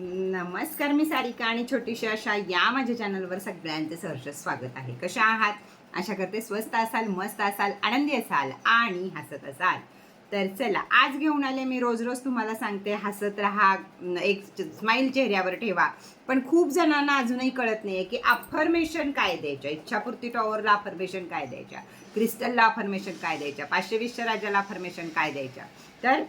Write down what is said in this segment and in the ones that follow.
नमस्कार मी सारिका आणि छोटीशी अशा या माझ्या चॅनलवर सगळ्यांचे सहर्ष स्वागत आहे. कशा आहात? आशा करते स्वस्त असाल मस्त असाल आनंदी असाल आणि हसत असाल. तर चला आज घेऊन आले मी रोज रोज तुम्हाला सांगते हसत राहा एक स्माईल चेहऱ्यावर ठेवा. पण खूप जणांना अजूनही कळत नाही आहे की अफर्मेशन काय द्यायच्या? इच्छापूर्ती टॉवरला अफर्मेशन काय द्यायच्या? क्रिस्टलला अफर्मेशन काय द्यायच्या? पाचशे वीसच्या राजाला अफर्मेशन काय द्यायच्या? तर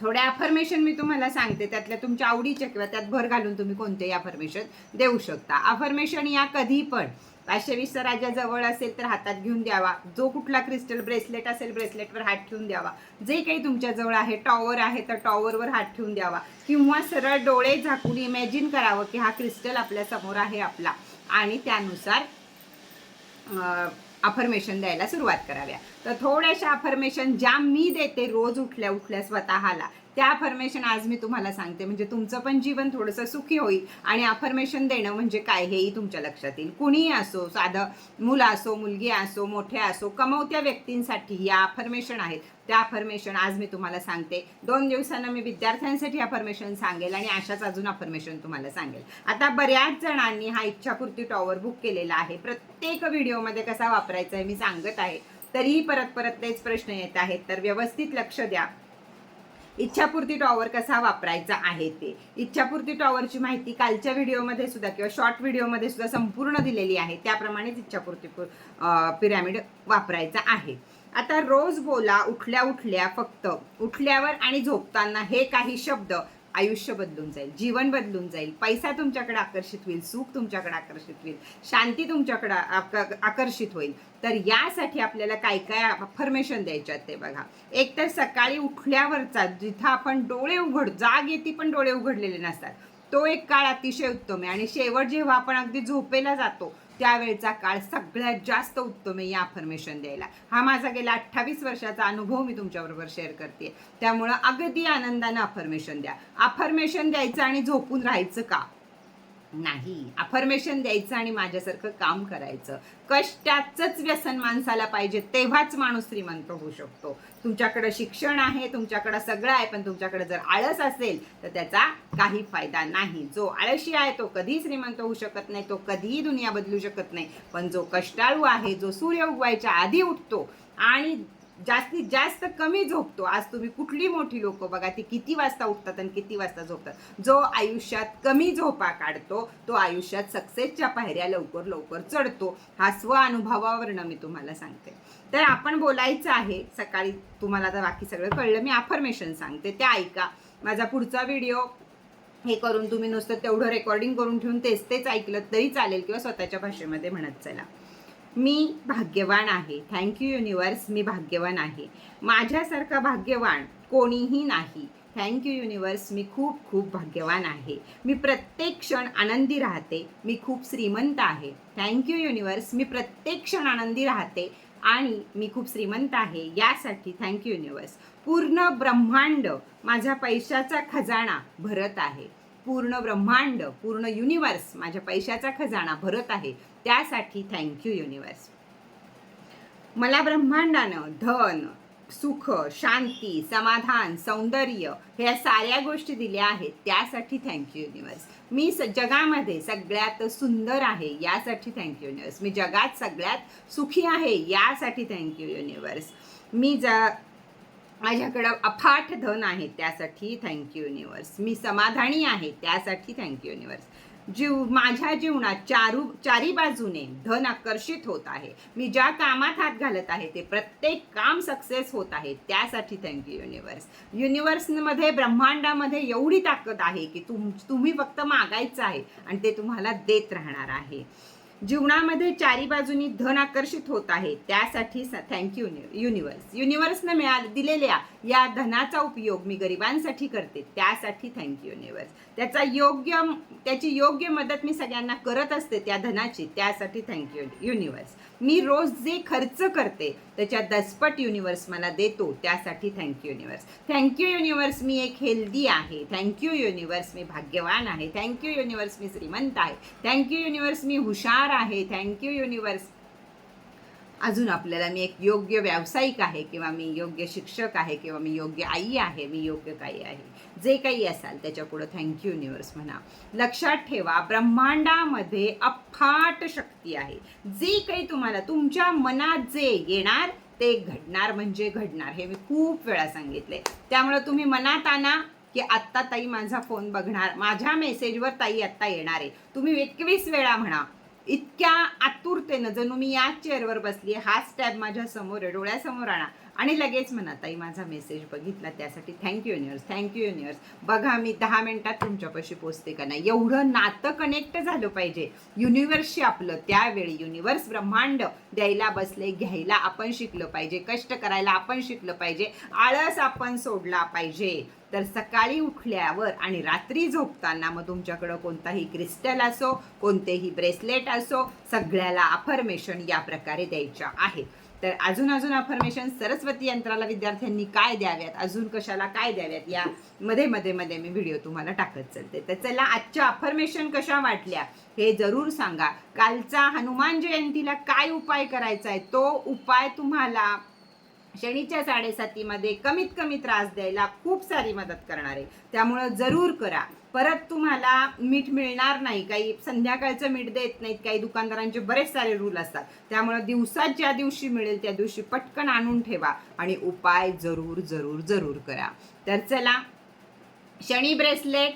थोड्या अफर्मेशन मी तुम्हाला सांगते. त्यातल्या तुमच्या आवडीच्या किंवा त्यात भर घालून तुम्ही कोणतेही अफर्मेशन देऊ शकता. अफर्मेशन या कधी पण पाचशे वीसचा राजा जवळ असेल तर हातात घेऊन द्यावा. जो कुठला क्रिस्टल ब्रेसलेट असेल ब्रेसलेटवर हात ठेवून द्यावा. जे काही तुमच्याजवळ आहे टॉवर आहे तर टॉवरवर हात ठेवून द्यावा. किंवा सरळ डोळे झाकून इमॅजिन करावं की हा क्रिस्टल आपल्यासमोर आहे आपला. आणि त्यानुसार अफर्मेशन द्यायला सुरुवात कराव्या. तर थोड्याशा अफर्मेशन ज्या मी देते रोज उठल्या उठल्या स्वतःला त्या अफर्मेशन आज मी तुम्हाला सांगते. म्हणजे तुमचं पण जीवन थोडंसं सुखी होईल आणि अफर्मेशन देणं म्हणजे काय हेही तुमच्या लक्षात येईल. कुणीही असो साधं मुलं असो मुलगी असो मोठ्या असो कमवत्या व्यक्तींसाठी या अफर्मेशन आहेत. त्या अफर्मेशन आज मी तुम्हाला सांगते. दोन दिवसानं मी विद्यार्थ्यांसाठी अफर्मेशन सांगेल आणि अशाच अजून अफर्मेशन तुम्हाला सांगेल. आता बऱ्याच जणांनी हा इच्छापूर्ती टॉवर बुक केलेला आहे. प्रत्येक व्हिडिओमध्ये कसा वापरायचा आहे मी सांगत आहे. तरीही परत परत तेच प्रश्न येत आहेत. तर व्यवस्थित लक्ष द्या. इच्छापूर्ती टॉवर कसा वापरायचा आहे ते. इच्छापूर्ती टॉवरची माहिती कालच्या व्हिडिओमध्ये सुद्धा किंवा शॉर्ट व्हिडिओमध्ये सुद्धा संपूर्ण दिलेली आहे. त्याप्रमाणेच इच्छापूर्ती पिरॅमिड वापरायचा आहे. आता रोज बोला उठल्या उठल्या फक्त उठल्यावर आणि झोपताना हे काही शब्द आयुष्य बदलून जाईल जीवन बदलून जाईल. पैसा तुमच्याकडे आकर्षित होईल सुख तुमच्याकडे आकर्षित होईल शांती तुमच्याकडे आकर्षित होईल. तर यासाठी आपल्याला काय काय अफर्मेशन द्यायच्यात ते बघा. एक तर सकाळी उठल्यावरचा जिथं आपण डोळे उघड जाग येते पण डोळे उघडलेले नसतात तो एक काळ अतिशय उत्तम आहे. आणि शेवट जेव्हा आपण अगदी झोपेला जातो त्यावेळचा काळ सगळ्यात जास्त उत्तम आहे या अफर्मेशन द्यायला. हा माझा गेला अठ्ठावीस वर्षाचा अनुभव मी तुमच्याबरोबर शेअर करते त्यामुळं अगदी आनंदानं अफर्मेशन द्या. अफर्मेशन द्यायचं आणि झोपून राहायचं का? नाही. अफर्मेशन द्यायचं आणि माझ्यासारखं काम करायचं. कष्टाचंच व्यसन माणसाला पाहिजे तेव्हाच माणूस श्रीमंत होऊ शकतो. तुमच्याकडं शिक्षण आहे तुमच्याकडं सगळं आहे पण तुमच्याकडे जर आळस असेल तर त्याचा काही फायदा नाही. जो आळशी आहे तो कधी श्रीमंत होऊ शकत नाही तो कधीही दुनिया बदलू शकत नाही. पण जो कष्टाळू आहे जो सूर्य उगवायच्या आधी उठतो आणि जास्तीत जास्त कमी झोपतो. आज तुम्ही कुठली मोठी लोक बघा ती किती वाजता उठतात आणि किती वाजता झोपतात? जो आयुष्यात कमी झोपा काढतो तो आयुष्यात सक्सेसच्या पायऱ्या लवकर लवकर चढतो. हा स्व अनुभवावरनं मी तुम्हाला सांगते. तर आपण बोलायचं आहे सकाळी तुम्हाला आता बाकी सगळं कळलं मी अफर्मेशन सांगते. ते ऐका. माझा पुढचा व्हिडिओ हे करून तुम्ही नुसतं तेवढं रेकॉर्डिंग करून ठेवून तेच तेच ऐकलं तरी चालेल किंवा स्वतःच्या भाषेमध्ये म्हणत चला. मी भाग्यवान आहे. थँक्यू युनिवर्स मी भाग्यवान आहे. माझ्यासारखा भाग्यवान कोणीही नाही. थँक्यू युनिवर्स मी खूप खूप भाग्यवान आहे. मी प्रत्येक क्षण आनंदी राहते. मी खूप श्रीमंत आहे. थँक्यू युनिवर्स मी प्रत्येक क्षण आनंदी राहते. आणि मी खूप श्रीमंत आहे. यासाठी थँक्यू युनिवर्स पूर्ण ब्रह्मांड माझ्या पैशाचा खजाना भरत आहे. पूर्ण ब्रह्मांड पूर्ण युनिवर्स माझ्या पैशाचा खजाना भरत आहे. त्यासाठी थँक्यू युनिवर्स मला ब्रह्मांडानं धन सुख शांती समाधान सौंदर्य ह्या साऱ्या गोष्टी दिल्या आहेत. त्यासाठी थँक्यू युनिवर्स मी स जगामध्ये सगळ्यात सुंदर आहे यासाठी थँक्यू युनिवर्स मी जगात सगळ्यात सुखी आहे यासाठी थँक्यू युनिवर्स मी ज माझ्याकडं अफाट धन आहे त्यासाठी थँक्यू युनिवर्स मी समाधानी आहे त्यासाठी थँक्यू युनिवर्स जीव माझ्या जीवनात चारू चारी बाजूने धन आकर्षित होत आहे. मी ज्या कामात हात घालत आहे ते प्रत्येक काम सक्सेस होत आहे त्यासाठी थँक्यू युनिवर्स युनिवर्समध्ये ब्रह्मांडामध्ये एवढी ताकद आहे की तुम तुम्ही फक्त मागायचं आहे आणि ते तुम्हाला देत राहणार आहे. जीवनामध्ये चारी बाजूनी धन आकर्षित होत आहे. त्यासाठी थँक्यू युनिवर्स युनिवर्सनं मिळा दिलेल्या या धनाचा उपयोग मी गरिबांसाठी करते. त्यासाठी थँक्यू युनिवर्स त्याचा योग्य त्याची योग्य मदत मी सगळ्यांना करत असते त्या धनाची. त्यासाठी थँक्यू युनिवर्स मी रोज जे खर्च करते त्याच्या दसपट युनिवर्स मला देतो त्यासाठी thank you universe thank you universe मी एक हेल्दी आहे. थँक्यू युनिवर्स मी भाग्यवान आहे. थँक्यू युनिवर्स मी श्रीमंत आहे. थँक्यू युनिवर्स मी हुशार आहे. थँक्यू युनिवर्स अजून आपल्याला मी एक योग्य व्यावसायिक आहे किंवा मी योग्य शिक्षक आहे किंवा मी योग्य आई आहे मी योग्य काही आहे जे काही असाल त्याच्या पुढं थँक्यू युनिवर्स म्हणा. लक्षात ठेवा ब्रह्मांडामध्ये अफाट शक्ती आहे. जे काही तुम्हाला तुमच्या मनात जे येणार ते घडणार म्हणजे घडणार. हे मी खूप वेळा सांगितले. त्यामुळे तुम्ही मनात आणा की आत्ता ताई माझा फोन बघणार माझ्या मेसेजवर ताई आत्ता येणार आहे. तुम्ही एकवीस वेळा म्हणा इतक्या आतुरतेनं जणू मी याच चेअरवर बसली हाच टॅब माझ्यासमोर आहे डोळ्यासमोर आणा. आणि लगेच म्हणा ताई माझा मेसेज बघितला त्यासाठी थँक्यू युनिवर्स थँक्यू युनिवर्स बघा मी दहा मिनटात तुमच्यापाशी पोचते का नाही. एवढं नातं कनेक्ट झालं पाहिजे. युनिवर्सशी आपलं त्यावेळी युनिवर्स ब्रह्मांड द्यायला बसले घ्यायला आपण शिकलं पाहिजे कष्ट करायला आपण शिकलं पाहिजे आळस आपण सोडला पाहिजे. तर सकाळी उठल्यावर आणि रात्री झोपताना मग तुमच्याकडं कोणताही क्रिस्टल असो कोणतेही ब्रेसलेट असो सगळ्याला अफर्मेशन या प्रकारे द्यायच्या आहेत. तर अजून अजून अफर्मेशन सरस्वती यंत्राला विद्यार्थ्यांनी काय द्याव्यात? अजून कशाला काय द्याव्यात? या मध्ये मध्ये मध्ये मी व्हिडिओ तुम्हाला टाकत चालते. तर चला आजच्या अफर्मेशन कशा वाटल्या हे जरूर सांगा. कालचा हनुमान जयंतीला काय उपाय करायचा आहे तो उपाय तुम्हाला शनीच्या साडेसातीमध्ये कमीत कमी त्रास द्यायला खूप सारी मदत करणार. आहे त्यामुळं जरूर करा. परत तुम्हाला मीठ मिळणार नाही. काही संध्याकाळचं मीठ देत नाहीत. काही दुकानदारांचे बरेच सारे रूल असतात. त्यामुळं दिवसात ज्या दिवशी मिळेल त्या दिवशी पटकन आणून ठेवा आणि उपाय जरूर जरूर जरूर करा. तर चला शनी ब्रेसलेट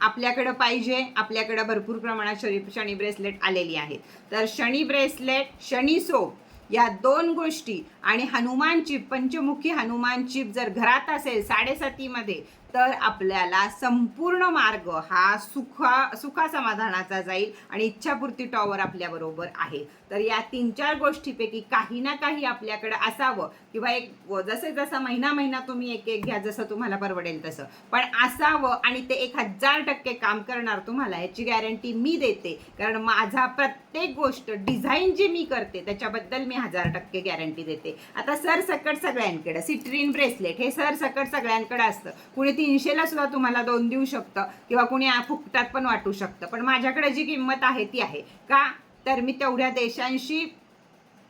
आपल्याकडं पाहिजे. आपल्याकडं भरपूर प्रमाणात शनी शनी ब्रेसलेट आलेली आहेत. तर शनी ब्रेसलेट शनी सोप या दोन गोष्टी आणि हनुमान चिप पंचमुखी हनुमान चिप जर घरात असेल साडेसातीमध्ये तर आपल्याला संपूर्ण मार्ग हा सुखा सुखा समाधानाचा जाईल आणि इच्छापूर्ती टॉवर आपल्याबरोबर आहे. तर या तीन चार गोष्टीपैकी काही ना काही आपल्याकडे असावं किंवा एक जसे जसा महिना महिना तुम्ही एक एक घ्या जसं तुम्हाला परवडेल तसं. पण असावं आणि ते एक हजार टक्के काम करणार तुम्हाला याची गॅरंटी मी देते. कारण माझा प्रत्येक गोष्ट डिझाईन जी मी करते त्याच्याबद्दल मी हजार टक्के गॅरंटी देते. आता सरसकट सगळ्यांकडे सिट्रीन ब्रेसलेट हे सरसकट सगळ्यांकडे असतं. कुणी तीनशेला सुद्धा तुम्हाला दोन देऊ शकतं किंवा कुणी फुकटात पण वाटू शकतं. पण माझ्याकडे जी किंमत आहे ती आहे. का? तर मी तेवढ्या देशांशी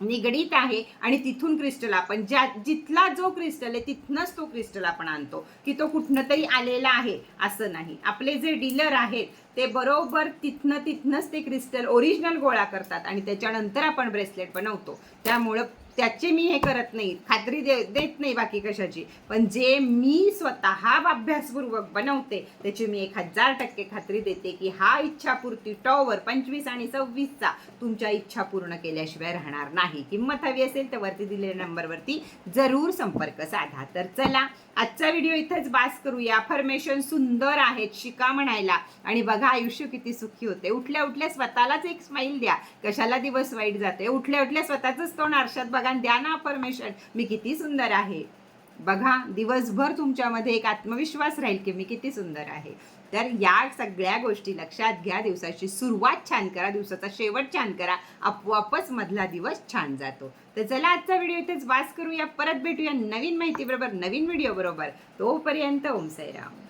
निगडीत आहे आणि तिथून क्रिस्टल आपण ज्या जिथला जो क्रिस्टल आहे तिथनंच तो क्रिस्टल आपण आणतो. की तो कुठनं तरी आलेला आहे असं नाही. आपले जे डीलर आहेत ते बरोबर तिथनं तिथनंच ते क्रिस्टल ओरिजिनल गोळा करतात आणि त्याच्यानंतर आपण ब्रेसलेट बनवतो. त्यामुळं त्याचे मी हे करत नाही. खात्री दे देत नाही बाकी कशाची. पण जे मी स्वतः अभ्यासपूर्वक बनवते त्याची मी एक हजार टक्के खात्री देते की हा इच्छापूर्ती टॉवर पंचवीस आणि सव्वीसचा तुमच्या इच्छा पूर्ण केल्याशिवाय राहणार नाही. किंमत हवी असेल तर वरती दिलेल्या नंबरवरती जरूर संपर्क साधा. तर चला आजचा व्हिडिओ इथंच बास करूया. अफर्मेशन सुंदर आहेत शिका म्हणायला. आणि बघा आयुष्य किती सुखी होते. उठल्या उठल्या स्वतःलाच एक स्माईल द्या. कशाला दिवस वाईट जाते उठल्या उठल्या स्वतःच तोंड आरशात बघा. आणि द्या ना परमेश्वर. मी किती सुंदर आहे. बघा दिवसभर तुमच्यामध्ये एक आत्मविश्वास राहील की मी किती सुंदर आहे. तर या सगळ्या गोष्टी लक्षात घ्या. दिवसाची सुरुवात छान करा. दिवसाचा शेवट छान करा. आपोआपच मधला दिवस छान जातो. तर चला आजचा व्हिडिओ इथेच वास करूया. परत भेटूया नवीन माहिती बरोबर नवीन व्हिडिओ बरोबर. तोपर्यंत ओम साईराम.